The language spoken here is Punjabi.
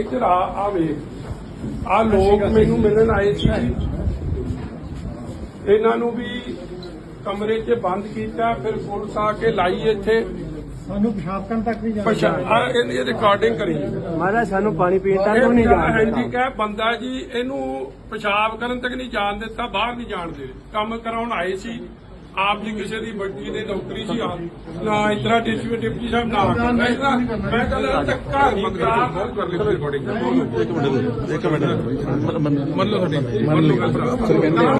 ਇੱਧਰ ਆ ਆ ਵੇਖ। ਆ ਲੋਕ ਮੈਨੂੰ ਮਿਲਣ ਆਏ ਸੀ। ਇਹਨਾਂ ਨੂੰ ਵੀ ਕਮਰੇ 'ਚ ਬੰਦ ਕੀਤਾ ਫਿਰ ਪੁਲਿਸ ਆ ਕੇ ਲਾਈ ਇੱਥੇ। ਸਾਨੂੰ ਪਿਸ਼ਾਬ ਕਰਨ ਤੱਕ ਨਹੀਂ ਪਛਾ ਆ ਇਹਦੀ ਰਿਕਾਰਡਿੰਗ ਕਰੀ। ਮਹਾਰਾਜ ਸਾਨੂੰ ਪਾਣੀ ਪੀਣ ਤੱਕ ਇਹ ਨਹੀਂ ਜਾਣ ਹੈਂਡੀਕੈਪ ਬੰਦਾ ਜੀ ਇਹਨੂੰ ਪਿਸ਼ਾਬ ਕਰਨ ਤੱਕ ਨਹੀਂ ਜਾਣ ਦਿੱਤਾ ਬਾਹਰ ਨਹੀਂ ਜਾਣ ਦੇ ਕੰਮ ਕਰਾਉਣ ਆਏ ਸੀ। ਆਪ ਜੀ ਕਿਸੇ ਦੀ ਵੱਡੀ ਦੇ ਨੌਕਰੀ ਸੀ ਆ। ਨਾ ਇਤਰਾ ਡਿਪਟੀ ਡਿਪਟੀ ਸਾਹਿਬ ਨਾ ਕਰੋ। ਮੈਂ ਇਤਰਾ ਮੈਂ ਕਹਿੰਦਾ ਧੱਕਾ ਨਹੀਂ ਕਰਾ ਬਹੁਤ ਕਰ ਲਈ ਰਿਕਾਰਡਿੰਗ ਇੱਕ ਮਿੰਟ ਇੱਕ ਮਿੰਟ। ਮੰਨ ਲਓ ਤੁਹਾਡੀ ਮੰਨ ਲਓ।